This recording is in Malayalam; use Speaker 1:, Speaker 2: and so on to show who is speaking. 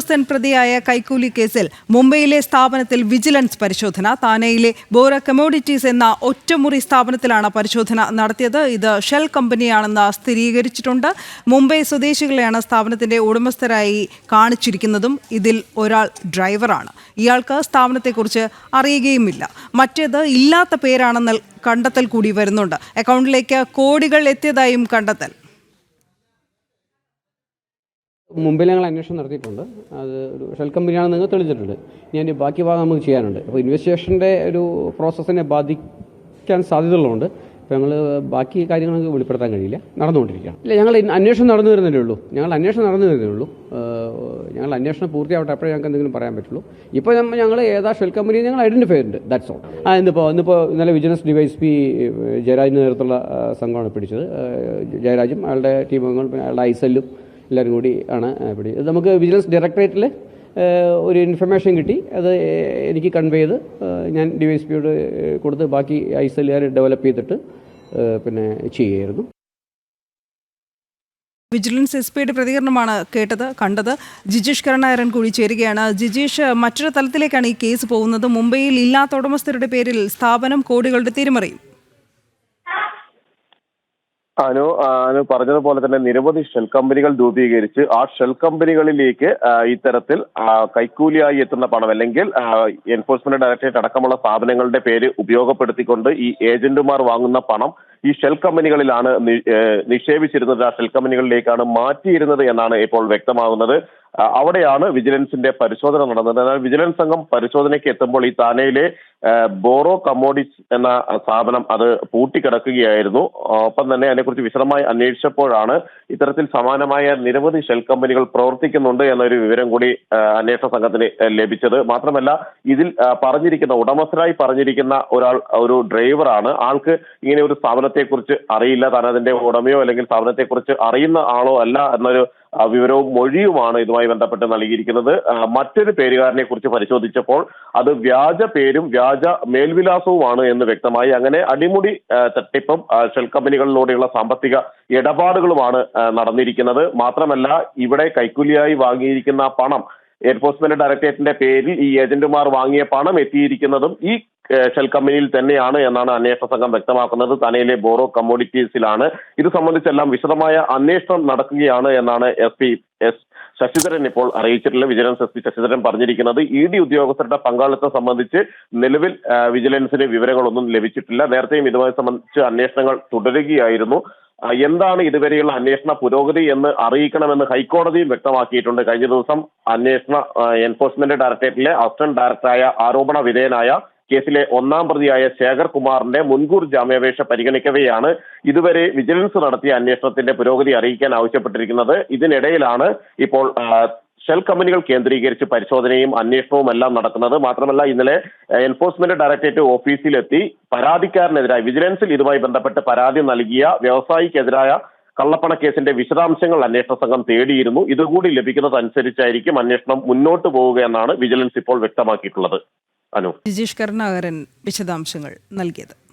Speaker 1: ഉദ്യോഗസ്ഥൻ പ്രതിയായ കൈക്കൂലി കേസിൽ മുംബൈയിലെ സ്ഥാപനത്തിൽ വിജിലൻസ് പരിശോധന. താനെയിലെ ബോറ കമോഡിറ്റീസ് എന്ന ഒറ്റമുറി സ്ഥാപനത്തിലാണ് പരിശോധന നടത്തിയത്. ഇത് ഷെൽ കമ്പനിയാണെന്ന് സ്ഥിരീകരിച്ചിട്ടുണ്ട്. മുംബൈ സ്വദേശികളെയാണ് സ്ഥാപനത്തിന്റെ ഉടമസ്ഥരായി കാണിച്ചിരിക്കുന്നതും ഇതിൽ ഒരാൾ ഡ്രൈവറാണ്. ഇയാൾക്ക് സ്ഥാപനത്തെക്കുറിച്ച് അറിയുകയുമില്ല. മറ്റേത് ഇല്ലാത്ത പേരാണെന്ന് കണ്ടെത്തൽ കൂടി വരുന്നുണ്ട്. അക്കൗണ്ടിലേക്ക് കോടികൾ എത്തിയതായും കണ്ടെത്തൽ.
Speaker 2: മുമ്പിൽ ഞങ്ങൾ അന്വേഷണം നടത്തിയിട്ടുണ്ട്. അത് ഒരു ഷെൽ കമ്പനിയാണെന്ന് നിങ്ങൾ തെളിഞ്ഞിട്ടുണ്ട് ഞാൻ ബാക്കി ഭാഗം നമുക്ക് ചെയ്യാനുണ്ട്. അപ്പോൾ ഇൻവെസ്റ്റിഗേഷന്റെ ഒരു പ്രോസസ്സിനെ ബാധിക്കാൻ സാധ്യതയുള്ളതുകൊണ്ട് ഇപ്പോൾ ഞങ്ങൾ ബാക്കി കാര്യങ്ങൾ നമുക്ക് വെളിപ്പെടുത്താൻ കഴിയില്ല. നടന്നുകൊണ്ടിരിക്കുകയാണ്. ഇല്ല ഞങ്ങൾ അന്വേഷണം നടന്നു വരുന്നതേ ഉള്ളൂ. ഞങ്ങൾ അന്വേഷണം നടന്നു വരുന്നതേ ഉള്ളൂ. ഞങ്ങൾ അന്വേഷണം പൂർത്തിയാവട്ടെ. അപ്പോഴേ ഞങ്ങൾക്ക് എന്തെങ്കിലും പറയാൻ പറ്റുള്ളൂ. ഇപ്പോൾ നമ്മൾ ഞങ്ങൾ ഏതാ ഷെൽ കമ്പനി ഞങ്ങൾ ഐഡന്റിഫൈ ഉണ്ട് ദാറ്റ്സ് ഓൾ ആ ഇന്നിപ്പോൾ ഇന്നിപ്പോൾ ഇന്നലെ വിജിലൻസ് ഡിവൈസ് പി ജയരാജിന്റെ നേതൃത്വമുള്ള ആ, സംഘമാണ് പിടിച്ചത്. ജയരാജും അയാളുടെ പിന്നെ അയാളുടെ ഐസെല്ലും എല്ലാവരും കൂടി ആണ് പിടി നമുക്ക് വിജിലൻസ് ഡയറക്ടറേറ്റിൽ ഒരു ഇൻഫർമേഷൻ കിട്ടി. അത് എനിക്ക് കൺവേ ചെയ്ത് ഞാൻ ഡി വൈ എസ് പിയോട് കൊടുത്ത് ബാക്കി ഐ ഐസെല്ലുകാർ ഡെവലപ്പ് ചെയ്തിട്ട് പിന്നെ ചെയ്യുമായിരുന്നു
Speaker 1: വിജിലൻസ് എസ് പിയുടെ പ്രതികരണമാണ് കേട്ടത് കണ്ടത്. ജിജീഷ് കരുണായരൻ കൂടി ചേരുകയാണ്. ജിജീഷ് മറ്റൊരു തലത്തിലേക്കാണ് ഈ കേസ് പോകുന്നത്. മുംബൈയിൽ ഇല്ലാത്ത ഉടമസ്ഥരുടെ പേരിൽ സ്ഥാപനം കോടികളുടെ തിരിമറിയും
Speaker 3: അനു അനു പറഞ്ഞതുപോലെ തന്നെ നിരവധി ഷെൽ കമ്പനികൾ രൂപീകരിച്ച് ആ ഷെൽ കമ്പനികളിലേക്ക് ഇത്തരത്തിൽ കൈക്കൂലിയായി എത്തുന്ന പണം അല്ലെങ്കിൽ എൻഫോഴ്സ്മെന്റ് ഡയറക്ടറേറ്റ് അടക്കമുള്ള സ്ഥാപനങ്ങളുടെ പേര് ഉപയോഗപ്പെടുത്തിക്കൊണ്ട് ഈ ഏജന്റുമാർ വാങ്ങുന്ന പണം ഈ ഷെൽ കമ്പനികളിലാണ് നിക്ഷേപിച്ചിരുന്നത്. ആ ഷെൽ കമ്പനികളിലേക്കാണ് മാറ്റിയിരുന്നത് എന്നാണ് ഇപ്പോൾ വ്യക്തമാകുന്നത്. അവിടെയാണ് വിജിലൻസിന്റെ പരിശോധന നടന്നത്. എന്നാൽ വിജിലൻസ് സംഘം പരിശോധനയ്ക്ക് എത്തുമ്പോൾ ഈ താനയിലെ ബോറോ കമോഡിസ് എന്ന സ്ഥാപനം അത് പൂട്ടിക്കിടക്കുകയായിരുന്നു. ഒപ്പം തന്നെ അതിനെക്കുറിച്ച് വിശദമായി അന്വേഷിച്ചപ്പോഴാണ് ഇത്തരത്തിൽ സമാനമായ നിരവധി ഷെൽ കമ്പനികൾ പ്രവർത്തിക്കുന്നുണ്ട് എന്നൊരു വിവരം കൂടി അന്വേഷണ സംഘത്തിന് ലഭിച്ചത്. മാത്രമല്ല ഇതിൽ പറഞ്ഞിരിക്കുന്ന ഉടമസ്ഥരായി പറഞ്ഞിരിക്കുന്ന ഒരാൾ ഒരു ഡ്രൈവറാണ്. ആൾക്ക് ഇങ്ങനെ ഒരു സ്ഥാപനത്തെക്കുറിച്ച് അറിയില്ല. താൻ അതിന്റെ ഉടമയോ അല്ലെങ്കിൽ സ്ഥാപനത്തെക്കുറിച്ച് അറിയുന്ന ആളോ അല്ല എന്നൊരു വിവരവും മൊഴിയുമാണ് ഇതുമായി ബന്ധപ്പെട്ട് നൽകിയിരിക്കുന്നത്. മറ്റൊരു പേരുകാരനെ കുറിച്ച് പരിശോധിച്ചപ്പോൾ അത് വ്യാജ പേരും വ്യാജ മേൽവിലാസവുമാണ് എന്ന് വ്യക്തമായി അങ്ങനെ അടിമുടി തട്ടിപ്പും ഷെൽ കമ്പനികളിലൂടെയുള്ള സാമ്പത്തിക ഇടപാടുകളുമാണ് നടന്നിരിക്കുന്നത്. മാത്രമല്ല ഇവിടെ കൈക്കൂലിയായി വാങ്ങിയിരിക്കുന്ന പണം എൻഫോഴ്സ്മെന്റ് ഡയറക്ടറേറ്റിന്റെ പേരിൽ ഈ ഏജന്റുമാർ വാങ്ങിയ പണം എത്തിയിരിക്കുന്നതും ഈ ഷെൽ കമ്പനിയിൽ തന്നെയാണ് എന്നാണ് അന്വേഷണ സംഘം വ്യക്തമാക്കുന്നത്. തനയിലെ ബോറോ കമ്മോഡിറ്റീസിലാണ് ഇത് സംബന്ധിച്ചെല്ലാം വിശദമായ അന്വേഷണം നടക്കുകയാണ് എന്നാണ് എസ് പി എസ് ശശിധരൻ ഇപ്പോൾ അറിയിച്ചിട്ടുള്ള വിജിലൻസ് എസ് പി ശശിധരൻ പറഞ്ഞിരിക്കുന്നത്. ഇ ഡി ഉദ്യോഗസ്ഥരുടെ പങ്കാളിത്തം സംബന്ധിച്ച് നിലവിൽ വിജിലൻസിന് വിവരങ്ങളൊന്നും ലഭിച്ചിട്ടില്ല. നേരത്തെയും ഇതുമായി സംബന്ധിച്ച് അന്വേഷണങ്ങൾ തുടരുകയായിരുന്നു. എന്താണ് ഇതുവരെയുള്ള അന്വേഷണ പുരോഗതി എന്ന് അറിയിക്കണമെന്ന് ഹൈക്കോടതിയും വ്യക്തമാക്കിയിട്ടുണ്ട്. കഴിഞ്ഞ ദിവസം അന്വേഷണ എൻഫോഴ്സ്മെന്റ് ഡയറക്ടറേറ്റിലെ അസിസ്റ്റന്റ് ഡയറക്ടറായ ആരോപണ വിധേയനായ കേസിലെ ഒന്നാം പ്രതിയായ ശേഖർ കുമാറിന്റെ മുൻകൂർ ജാമ്യാപേക്ഷ പരിഗണിക്കവെയാണ് ഇതുവരെ വിജിലൻസ് നടത്തിയ അന്വേഷണത്തിന്റെ പുരോഗതി അറിയിക്കാൻ ആവശ്യപ്പെട്ടിരിക്കുന്നത്. ഇതിനിടയിലാണ് ഇപ്പോൾ ഷെൽ കമ്പനികൾ കേന്ദ്രീകരിച്ച് പരിശോധനയും അന്വേഷണവും എല്ലാം നടക്കുന്നത്. മാത്രമല്ല ഇന്നലെ എൻഫോഴ്സ്മെന്റ് ഡയറക്ടറേറ്റ് ഓഫീസിലെത്തി പരാതിക്കാരനെതിരായി വിജിലൻസിൽ ഇതുമായി ബന്ധപ്പെട്ട് പരാതി നൽകിയ വ്യവസായിക്കെതിരായ കള്ളപ്പണ കേസിന്റെ വിശദാംശങ്ങൾ അന്വേഷണ സംഘം തേടിയിരുന്നു. ഇതുകൂടി ലഭിക്കുന്നതനുസരിച്ചായിരിക്കും അന്വേഷണം മുന്നോട്ട് പോവുക എന്നാണ് വിജിലൻസ് ഇപ്പോൾ വ്യക്തമാക്കിയിട്ടുള്ളത്. അനു.
Speaker 1: ജിജീഷ് കരുണാകരൻ വിശദാംശങ്ങൾ നൽകിയത്.